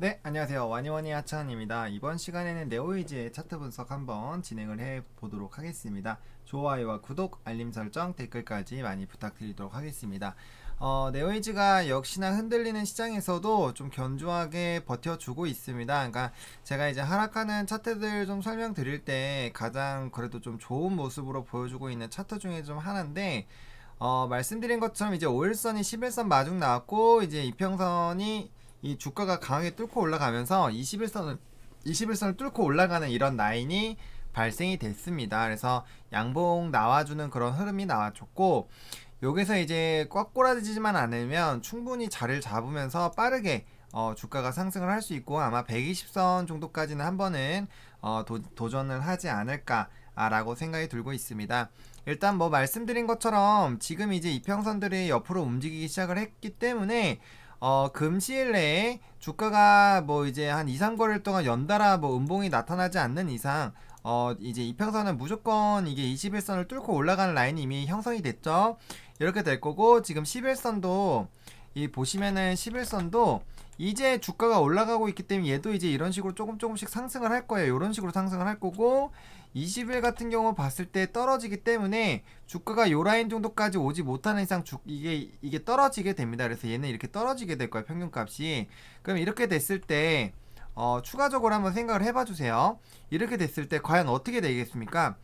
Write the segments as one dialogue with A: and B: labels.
A: 네, 안녕하세요. 와니와니 하찬입니다. 이번 시간에는 네오이즈의 차트 분석 한번 진행을 해 보도록 하겠습니다. 좋아요와 구독, 알림 설정, 댓글까지 많이 부탁드리도록 하겠습니다. 어, 네오이즈가 역시나 흔들리는 시장에서도 좀 견조하게 버텨주고 있습니다. 그러니까 제가 이제 하락하는 차트들 좀 설명드릴 때 가장 그래도 좀 좋은 모습으로 보여주고 있는 차트 중에 좀 하나인데 어, 말씀드린 것처럼 이제 5일선이 11선 마중 나왔고 이제 이평선이 이 주가가 강하게 뚫고 올라가면서 21선을 21선을 뚫고 올라가는 이런 라인이 발생이 됐습니다. 그래서 양봉 나와주는 그런 흐름이 나와줬고 여기서 이제 꽉 꼬라지지만 않으면 충분히 자리를 잡으면서 빠르게 어, 주가가 상승을 할 수 있고 아마 120선 정도까지는 한 번은 어, 도, 도전을 하지 않을까라고 생각이 들고 있습니다. 일단 뭐 말씀드린 것처럼 지금 이제 이평선들이 옆으로 움직이기 시작을 했기 때문에 어, 금시일 내에 주가가 뭐 이제 한 2, 3거래일 동안 연달아 뭐 음봉이 나타나지 않는 이상 어, 이제 이평선은 무조건 이게 21선을 뚫고 올라가는 라인이 이미 형성이 됐죠. 이렇게 될 거고 지금 11선도 이 보시면은 11선도 이제 주가가 올라가고 있기 때문에 얘도 이제 이런 식으로 조금 조금씩 상승을 할 거예요. 이런 식으로 상승을 할 거고 20일 같은 경우 봤을 때 떨어지기 때문에 주가가 요 라인 정도까지 오지 못하는 이상 주, 이게 이게 떨어지게 됩니다. 그래서 얘는 이렇게 떨어지게 될 거예요. 평균값이. 그럼 이렇게 됐을 때 어, 추가적으로 한번 생각을 해봐 주세요. 이렇게 됐을 때 과연 어떻게 되겠습니까?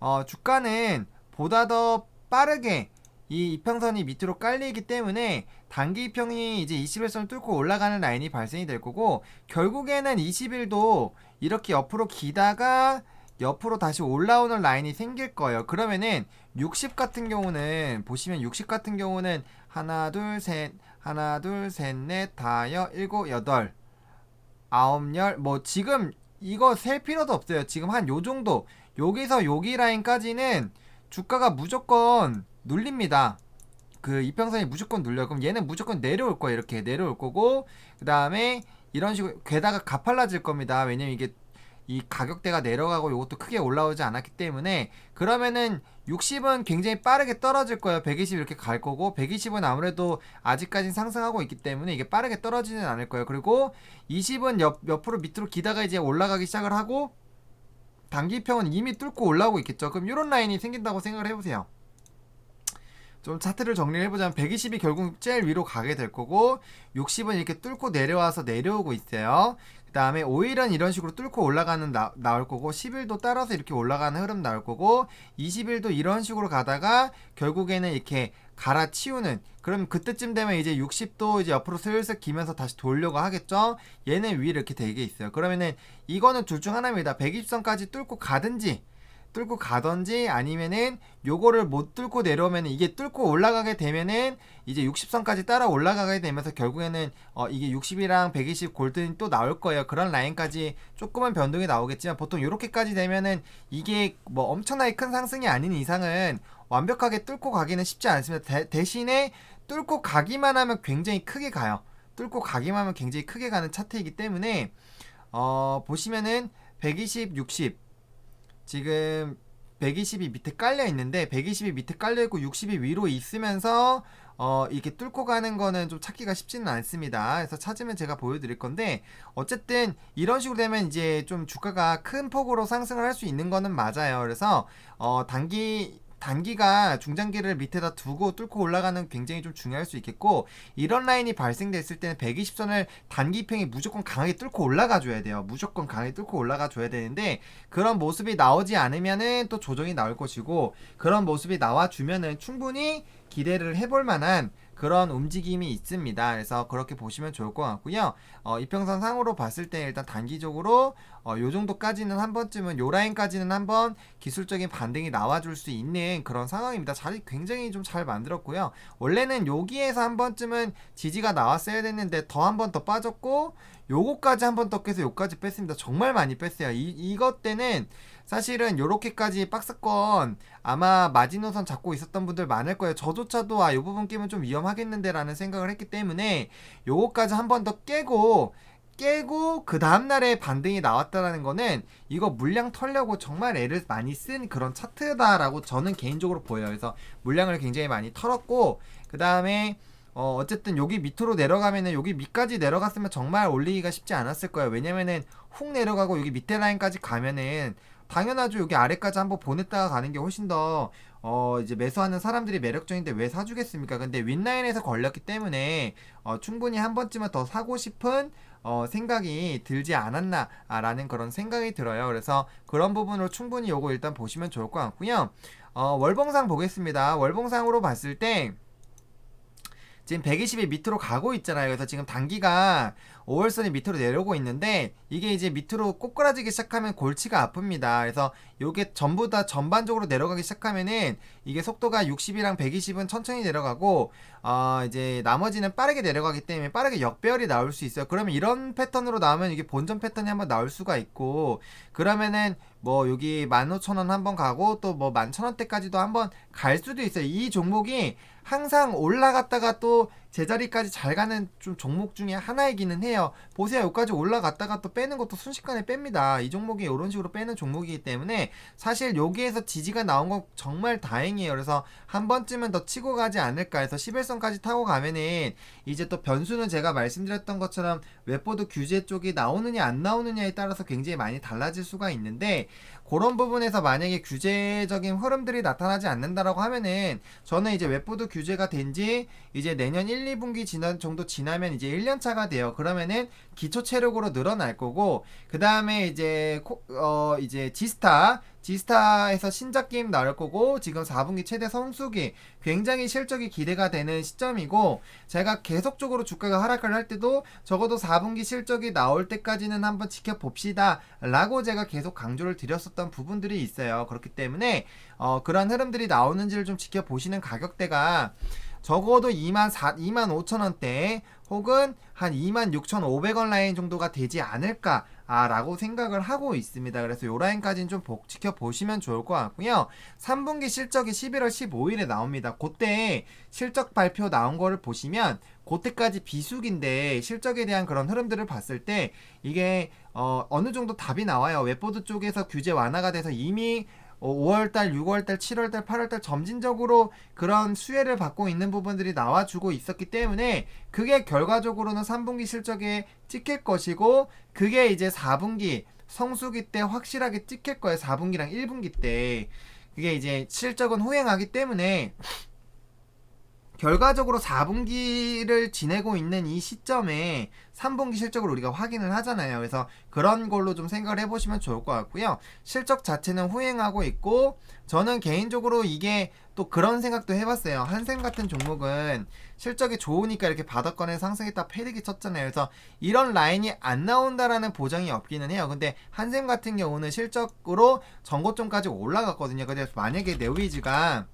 A: 어, 주가는 보다 더 빠르게 이 이평선이 밑으로 깔리기 때문에 단기 이평이 이제 21선 뚫고 올라가는 라인이 발생이 될 거고 결국에는 20일도 이렇게 옆으로 기다가 옆으로 다시 올라오는 라인이 생길 거예요. 그러면은 60 같은 경우는 보시면 60 같은 경우는 하나 둘 셋 하나 둘 셋 넷 다여 일곱 여덟 아홉 열 뭐 지금 이거 셀 필요도 없어요. 지금 한 요 정도 여기서 여기 라인까지는 주가가 무조건 눌립니다. 그 이평선이 무조건 눌려. 그럼 얘는 무조건 내려올 거예요. 이렇게 내려올 거고 그 다음에 이런 식으로 게다가 가팔라질 겁니다. 왜냐면 이게 이 가격대가 내려가고 이것도 크게 올라오지 않았기 때문에 그러면은 60은 굉장히 빠르게 떨어질 거예요. 120 이렇게 갈 거고 120은 아무래도 아직까지 상승하고 있기 때문에 이게 빠르게 떨어지는 않을 거예요. 그리고 20은 옆 옆으로 밑으로 기다가 이제 올라가기 시작을 하고 단기평은 이미 뚫고 올라오고 있겠죠. 그럼 이런 라인이 생긴다고 생각을 해보세요. 좀 차트를 정리를 해보자면 120이 결국 제일 위로 가게 될 거고 60은 이렇게 뚫고 내려와서 내려오고 있어요. 그 다음에 5일은 이런 식으로 뚫고 올라가는 나, 나올 거고 10일도 따라서 이렇게 올라가는 흐름 나올 거고 20일도 이런 식으로 가다가 결국에는 이렇게 갈아치우는 그럼 그때쯤 되면 이제 60도 이제 옆으로 슬슬 기면서 다시 돌려고 하겠죠? 얘는 위에 이렇게 되게 있어요. 그러면은 이거는 둘 중 하나입니다. 120선까지 뚫고 가든지 뚫고 가던지 아니면은 요거를 못 뚫고 내려오면 이게 뚫고 올라가게 되면은 이제 60선까지 따라 올라가게 되면서 결국에는 어 이게 60이랑 120 골든이 또 나올 거예요. 그런 라인까지 조금은 변동이 나오겠지만 보통 이렇게까지 되면은 이게 뭐 엄청나게 큰 상승이 아닌 이상은 완벽하게 뚫고 가기는 쉽지 않습니다. 대, 대신에 뚫고 가기만 하면 굉장히 크게 가요. 뚫고 가기만 하면 굉장히 크게 가는 차트이기 때문에 어 보시면은 120, 60 지금 120이 밑에 깔려 있는데 120이 밑에 깔려 있고 60이 위로 있으면서 어 이렇게 뚫고 가는 거는 좀 찾기가 쉽지는 않습니다. 그래서 찾으면 제가 보여드릴 건데 어쨌든 이런 식으로 되면 이제 좀 주가가 큰 폭으로 상승을 할 수 있는 거는 맞아요. 그래서 어 단기 단기가 중장기를 밑에다 두고 뚫고 올라가는 굉장히 좀 중요할 수 있겠고 이런 라인이 발생됐을 때는 120선을 단기 평이 무조건 강하게 뚫고 올라가 줘야 돼요. 무조건 강하게 뚫고 올라가 줘야 되는데 그런 모습이 나오지 않으면은 또 조정이 나올 것이고 그런 모습이 나와 주면은 충분히 기대를 해볼 만한 그런 움직임이 있습니다. 그래서 그렇게 보시면 좋을 것 같고요. 어, 이평선 상으로 봤을 때 일단 단기적으로 어, 요 정도까지는 한 번쯤은 요 라인까지는 한번 기술적인 반등이 나와줄 수 있는 그런 상황입니다. 자리 굉장히 좀 잘 만들었고요. 원래는 여기에서 한 번쯤은 지지가 나왔어야 됐는데 더 한 번 더 빠졌고 요거까지 한 번 더 깨서 요까지 뺐습니다. 정말 많이 뺐어요. 이, 이것 때는 사실은 요렇게까지 박스권 아마 마지노선 잡고 있었던 분들 많을 거예요. 저조차도 아, 요 부분 깨면 좀 위험하겠는데 라는 생각을 했기 때문에 요거까지 한 번 더 깨고 깨고 그 다음날에 반등이 나왔다라는 거는 이거 물량 털려고 정말 애를 많이 쓴 그런 차트다라고 저는 개인적으로 보여요. 그래서 물량을 굉장히 많이 털었고 그 다음에 어, 어쨌든 여기 밑으로 내려가면은 여기 밑까지 내려갔으면 정말 올리기가 쉽지 않았을 거예요. 왜냐면은 훅 내려가고 여기 밑에 라인까지 가면은 당연하죠. 여기 아래까지 한번 보냈다가 가는 게 훨씬 더 어, 이제 매수하는 사람들이 매력적인데 왜 사주겠습니까? 근데 윗라인에서 걸렸기 때문에 어, 충분히 한 번쯤은 더 사고 싶은 어, 생각이 들지 않았나라는 그런 생각이 들어요. 그래서 그런 부분으로 충분히 요거 일단 보시면 좋을 것 같고요. 어, 월봉상 보겠습니다. 월봉상으로 봤을 때 지금 120이 밑으로 가고 있잖아요. 그래서 지금 단기가 5월선이 밑으로 내려오고 있는데 이게 이제 밑으로 꼬꾸라지기 시작하면 골치가 아픕니다. 그래서 요게 전부 다 전반적으로 내려가기 시작하면은 이게 속도가 60이랑 120은 천천히 내려가고 어 이제 나머지는 빠르게 내려가기 때문에 빠르게 역배열이 나올 수 있어요. 그러면 이런 패턴으로 나오면 이게 본전 패턴이 한번 나올 수가 있고 그러면은 뭐 여기 15,000원 한번 가고 또 뭐 11,000원대까지도 한번 갈 수도 있어요. 이 종목이 항상 올라갔다가 또 제자리까지 잘 가는 좀 종목 중에 하나이기는 해요. 보세요. 여기까지 올라갔다가 또 빼는 것도 순식간에 뺍니다. 이 종목이 이런 식으로 빼는 종목이기 때문에 사실 여기에서 지지가 나온 건 정말 다행이에요. 그래서 한 번쯤은 더 치고 가지 않을까 해서 11선까지 타고 가면은 이제 또 변수는 제가 말씀드렸던 것처럼 웹보드 규제 쪽이 나오느냐 안 나오느냐에 따라서 굉장히 많이 달라질 수가 있는데 그런 부분에서 만약에 규제적인 흐름들이 나타나지 않는다라고 하면은 저는 이제 웹보드 규제가 된 지 이제 내년 1, 2분기 지난 정도 지나면 이제 1년 차가 돼요. 그러면은 기초 체력으로 늘어날 거고 그 다음에 이제 코, 어 이제 지스타 지스타에서 신작 게임 나올 거고 지금 4분기 최대 성수기 굉장히 실적이 기대가 되는 시점이고 제가 계속적으로 주가가 하락을 할 때도 적어도 4분기 실적이 나올 때까지는 한번 지켜봅시다 라고 제가 계속 강조를 드렸었던 부분들이 있어요 그렇기 때문에 어, 그런 흐름들이 나오는지를 좀 지켜보시는 가격대가 적어도 2만 4, 2만 5천 원대 혹은 한 2만 6,500원 라인 정도가 되지 않을까 아, 라고 생각을 하고 있습니다. 그래서 요 라인까지는 좀 복, 지켜보시면 좋을 것 같고요. 3분기 실적이 11월 15일에 나옵니다. 그때 실적 발표 나온 거를 보시면 그때까지 비수기인데 실적에 대한 그런 흐름들을 봤을 때 이게 어, 어느 정도 답이 나와요. 웹보드 쪽에서 규제 완화가 돼서 이미 5월달, 6월달, 7월달, 8월달 점진적으로 그런 수혜를 받고 있는 부분들이 나와주고 있었기 때문에 그게 결과적으로는 3분기 실적에 찍힐 것이고 그게 이제 4분기 성수기 때 확실하게 찍힐 거예요. 4분기랑 1분기 때. 그게 이제 실적은 후행하기 때문에 결과적으로 4분기를 지내고 있는 이 시점에 3분기 실적을 우리가 확인을 하잖아요. 그래서 그런 걸로 좀 생각을 해보시면 좋을 것 같고요. 실적 자체는 후행하고 있고 저는 개인적으로 이게 또 그런 생각도 해봤어요. 한샘 같은 종목은 실적이 좋으니까 이렇게 바닥권에 상승했다 패대기 쳤잖아요. 그래서 이런 라인이 안 나온다라는 보장이 없기는 해요. 근데 한샘 같은 경우는 실적으로 전고점까지 올라갔거든요. 그래서 만약에 네오이즈가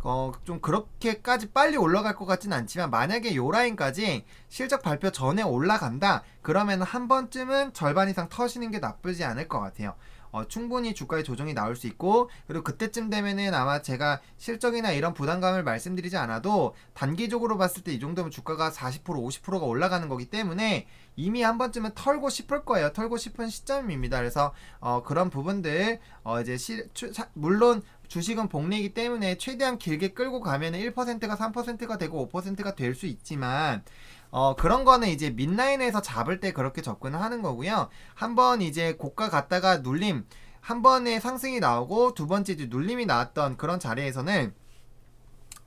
A: 어, 좀 그렇게까지 빨리 올라갈 것 같진 않지만 만약에 요 라인까지 실적 발표 전에 올라간다 그러면 한 번쯤은 절반 이상 터시는 게 나쁘지 않을 것 같아요. 어, 충분히 주가의 조정이 나올 수 있고 그리고 그때쯤 되면은 아마 제가 실적이나 이런 부담감을 말씀드리지 않아도 단기적으로 봤을 때 이 정도면 주가가 40% 50%가 올라가는 거기 때문에 이미 한 번쯤은 털고 싶을 거예요. 털고 싶은 시점입니다. 그래서 어, 그런 부분들 어, 이제 시, 추, 사, 물론 주식은 복리이기 때문에 최대한 길게 끌고 가면 1%가 3%가 되고 5%가 될 수 있지만 어, 그런 거는 이제 민라인에서 잡을 때 그렇게 접근을 하는 거고요. 한번 이제 고가 갔다가 눌림, 한 번에 상승이 나오고 두 번째 눌림이 나왔던 그런 자리에서는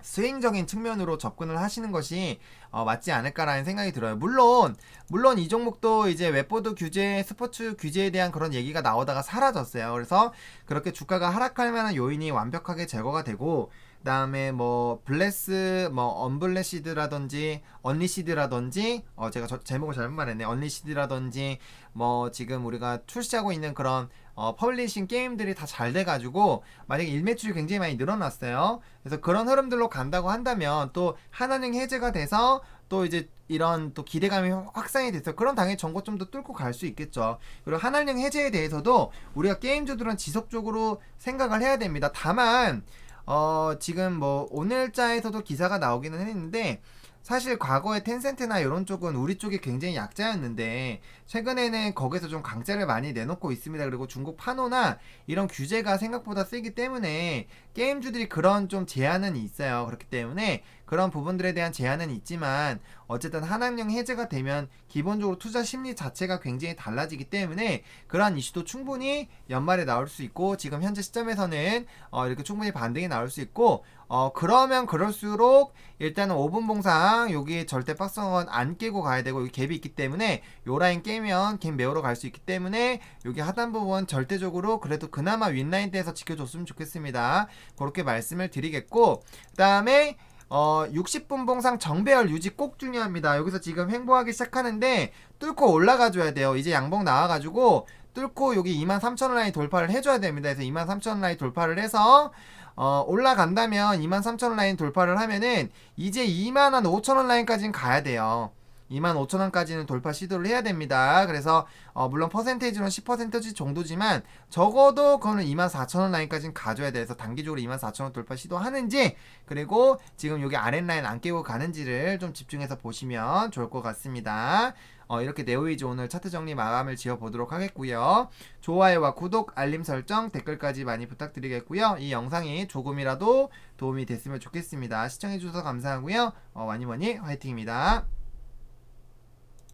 A: 스윙적인 측면으로 접근을 하시는 것이 어, 맞지 않을까라는 생각이 들어요. 물론 물론 이 종목도 이제 웹보드 규제, 스포츠 규제에 대한 그런 얘기가 나오다가 사라졌어요. 그래서 그렇게 주가가 하락할 만한 요인이 완벽하게 제거가 되고 그다음에 뭐 블레스 뭐 언블레시드라든지 언리시드라든지 어 제가 저, 제목을 잘못 말했네 언리시드라든지 뭐 지금 우리가 출시하고 있는 그런 어 퍼블리싱 게임들이 다 잘 돼가지고 만약에 일매출이 굉장히 많이 늘어났어요 그래서 그런 흐름들로 간다고 한다면 또 한한령 해제가 돼서 또 이제 이런 또 기대감이 확산이 돼서 그런 당연히 정고점도 뚫고 갈 수 있겠죠. 그리고 한한령 해제에 대해서도 우리가 게임주들은 지속적으로 생각을 해야 됩니다. 다만 어, 지금 뭐 오늘자에서도 기사가 나오기는 했는데 사실 과거에 텐센트나 이런 쪽은 우리 쪽이 굉장히 약자였는데 최근에는 거기서 좀 강자를 많이 내놓고 있습니다. 그리고 중국 판호나 이런 규제가 생각보다 세기 때문에 게임주들이 그런 좀 제한은 있어요. 그렇기 때문에 그런 부분들에 대한 제한은 있지만 어쨌든 하나은행 해제가 되면 기본적으로 투자 심리 자체가 굉장히 달라지기 때문에 그러한 이슈도 충분히 연말에 나올 수 있고 지금 현재 시점에서는 어, 이렇게 충분히 반등이 나올 수 있고 어, 그러면 그럴수록 일단은 5분 봉상 여기 절대 박스권 안 깨고 가야 되고 여기 갭이 있기 때문에 요 라인 깨면 갭 메우러 갈 수 있기 때문에 여기 하단 부분 절대적으로 그래도 그나마 윗라인 대에서 지켜줬으면 좋겠습니다. 그렇게 말씀을 드리겠고 그 다음에 어 60분 봉상 정배열 유지 꼭 중요합니다. 여기서 지금 횡보하기 시작하는데 뚫고 올라가 줘야 돼요. 이제 양봉 나와가지고 뚫고 여기 23,000원 라인 돌파를 해줘야 됩니다. 그래서 23,000원 라인 돌파를 해서 어, 올라간다면 23,000원 라인 돌파를 하면은 이제 2만 한 5천원 라인까지는 가야 돼요. 2만 5천원까지는 돌파 시도를 해야 됩니다. 그래서 어, 물론 퍼센테이지는 10% 정도지만 적어도 그거는 2만 4천원 라인까지는 가져야 돼서 단기적으로 2만 4천원 돌파 시도하는지 그리고 지금 여기 아랫 라인 안 깨고 가는지를 좀 집중해서 보시면 좋을 것 같습니다. 어, 이렇게 네오이즈 오늘 차트 정리 마감을 지어 보도록 하겠고요. 좋아요와 구독, 알림 설정, 댓글까지 많이 부탁드리겠고요. 이 영상이 조금이라도 도움이 됐으면 좋겠습니다. 시청해주셔서 감사하고요. 어, 와니머니 화이팅입니다.